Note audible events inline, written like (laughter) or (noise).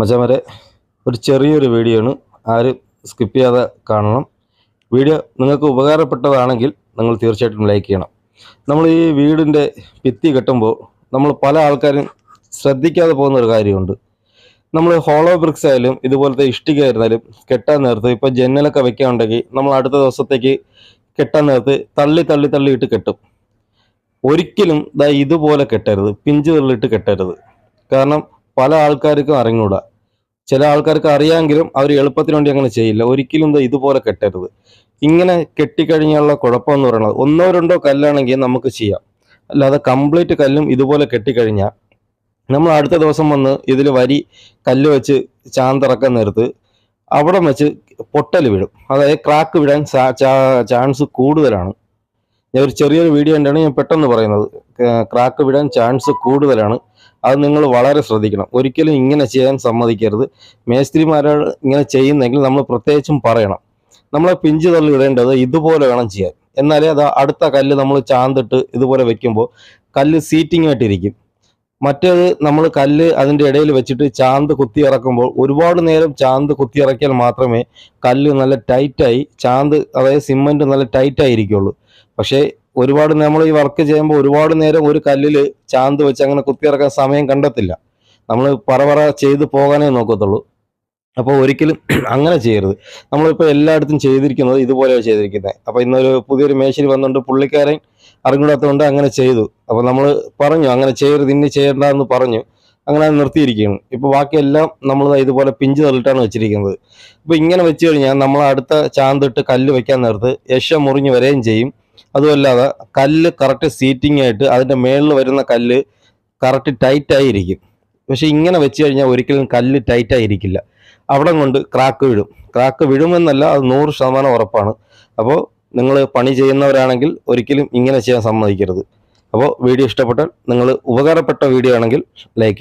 മച്ചാമരെ ഒരു ചെറിയൊരു വീഡിയോ ആണ് ആരും സ്കിപ്പ് ചെയ്യാതെ കാണണം. വീഡിയോ നിങ്ങൾക്ക് ഉപകാരപ്പെട്ടതാണെങ്കിൽ നിങ്ങൾ തീർച്ചയായിട്ടും ലൈക്ക് ചെയ്യണം. നമ്മൾ ഈ വീടിന്റെ ഭിത്തി കെട്ടുമ്പോൾ നമ്മൾ പല ആൾക്കാരും ശ്രദ്ധിക്കാതെ പോകുന്ന ഒരു കാര്യമുണ്ട്. നമ്മൾ ഹോളോ ബ്രിക്സ് ആയാലും ഇതുപോലത്തെ ഇഷ്ടിക ആയിരുന്നാലും കെട്ടാൻ നേരത്ത് ഇപ്പോൾ ജനലൊക്കെ വെക്കാനുണ്ടെങ്കിൽ നമ്മൾ അടുത്ത ദിവസത്തേക്ക് കെട്ടാൻ നേരത്ത് തള്ളി തള്ളി തള്ളി ഇട്ട് കെട്ടും. ഒരിക്കലും ദാ ഇതുപോലെ കെട്ടരുത്. പിഞ്ച് തള്ളിയിട്ട് കെട്ടരുത്. കാരണം പല ആൾക്കാർക്കും അറിഞ്ഞൂടാ. ചില ആൾക്കാർക്ക് അറിയാമെങ്കിലും അവർ എളുപ്പത്തിന് വേണ്ടി അങ്ങനെ ചെയ്യില്ല. ഒരിക്കലും ഇത് ഇതുപോലെ കെട്ടരുത്. ഇങ്ങനെ കെട്ടിക്കഴിഞ്ഞാലുള്ള കുഴപ്പമെന്ന് പറയുന്നത് ഒന്നോ രണ്ടോ കല്ലാണെങ്കിൽ നമുക്ക് ചെയ്യാം. അല്ലാതെ കംപ്ലീറ്റ് കല്ലും ഇതുപോലെ കെട്ടിക്കഴിഞ്ഞാൽ നമ്മൾ അടുത്ത ദിവസം വന്ന് ഇതിൽ വരി കല്ല് വെച്ച് ചാന്തിറക്കാൻ നേരത്ത് അവിടെ വെച്ച് പൊട്ടൽ വിടും അതായത് ക്രാക്ക് വിടാൻ ചാൻസ് കൂടുതലാണ്. ഞാൻ ഒരു ചെറിയൊരു വീഡിയോ ഉണ്ടാണ് ഞാൻ പെട്ടെന്ന് പറയുന്നത്. ക്രാക്ക് വിടാൻ ചാൻസ് കൂടുതലാണ്. അത് നിങ്ങൾ വളരെ ശ്രദ്ധിക്കണം. ഒരിക്കലും ഇങ്ങനെ ചെയ്യാൻ സമ്മതിക്കരുത്. മേസ്ത്രിമാരോട് ഇങ്ങനെ ചെയ്യുന്നെങ്കിൽ നമ്മൾ പ്രത്യേകിച്ചും പറയണം. നമ്മളെ പിഞ്ചു തള്ളി ഇടേണ്ടത് ഇതുപോലെ വേണം ചെയ്യാൻ. എന്നാലേ അത് അടുത്ത കല്ല് നമ്മൾ ചാന്തിട്ട് ഇതുപോലെ വെക്കുമ്പോൾ കല്ല് സീറ്റിംഗ് ആയിട്ടിരിക്കും. മറ്റേത് നമ്മൾ കല്ല് അതിന്റെ ഇടയിൽ വെച്ചിട്ട് ചാന്ത് കുത്തി ഇറക്കുമ്പോൾ ഒരുപാട് നേരം ചാന്ത് കുത്തി ഇറക്കിയാൽ മാത്രമേ കല്ല് നല്ല ടൈറ്റായി ചാന്ത് അതായത് സിമന്റ് നല്ല ടൈറ്റായിരിക്കുള്ളൂ പക്ഷേ ഒരുപാട് നമ്മൾ ഈ വർക്ക് ചെയ്യുമ്പോൾ ഒരുപാട് നേരം ഒരു കല്ലിൽ ചാന്ത് വെച്ച് അങ്ങനെ കുത്തിയിറക്കാൻ സമയം കണ്ടെത്തില്ല. നമ്മൾ പറ ചെയ്ത് പോകാനേ നോക്കത്തുള്ളൂ. അപ്പോൾ ഒരിക്കലും (clears throat) അങ്ങനെ ചെയ്യരുത്. നമ്മളിപ്പോൾ എല്ലായിടത്തും ചെയ്തിരിക്കുന്നത് ഇതുപോലെയാണ് ചെയ്തിരിക്കുന്നത് അപ്പോൾ ഇന്നൊരു പുതിയൊരു മേശരി വന്നുകൊണ്ട് പുള്ളിക്കാരൻ അറിഞ്ഞൂടാത്തതുകൊണ്ട് അങ്ങനെ ചെയ്തു. അപ്പോൾ നമ്മൾ പറഞ്ഞു അങ്ങനെ ചെയ്യരുത് ഇനി ചെയ്യണ്ട എന്ന് പറഞ്ഞു. അങ്ങനെ നിർത്തിയിരിക്കുകയാണ്. ഇപ്പോൾ ബാക്കിയെല്ലാം നമ്മൾ ഇതുപോലെ പിഞ്ച് തള്ളിട്ടാണ് വെച്ചിരിക്കുന്നത്. ഇപ്പോൾ ഇങ്ങനെ വെച്ച് കഴിഞ്ഞാൽ നമ്മൾ അടുത്ത ചാന്തിട്ട് കല്ല് വെക്കാൻ നേരത്ത് യശ മുറിഞ്ഞ് വരികയും ചെയ്യും. അതുമല്ലാതെ കല്ല് കറക്റ്റ് സീറ്റിംഗ് ആയിട്ട് അതിന്റെ മേളിൽ വരുന്ന കല്ല് കറക്റ്റ് ടൈറ്റായിരിക്കും പക്ഷെ ഇങ്ങനെ വെച്ച് കഴിഞ്ഞാൽ ഒരിക്കലും കല്ല് ടൈറ്റായിരിക്കില്ല അവിടെ കൊണ്ട് ക്രാക്ക് വീഴും. ക്രാക്ക് വീഴുമെന്നല്ല അത് നൂറ് ശതമാനം ഉറപ്പാണ്. അപ്പോൾ നിങ്ങൾ പണി ചെയ്യുന്നവരാണെങ്കിൽ ഒരിക്കലും ഇങ്ങനെ ചെയ്യാൻ സമ്മതിക്കരുത്. അപ്പോൾ വീഡിയോ ഇഷ്ടപ്പെട്ടാൽ നിങ്ങൾ ഉപകാരപ്പെട്ട വീഡിയോ ആണെങ്കിൽ ലൈക്ക്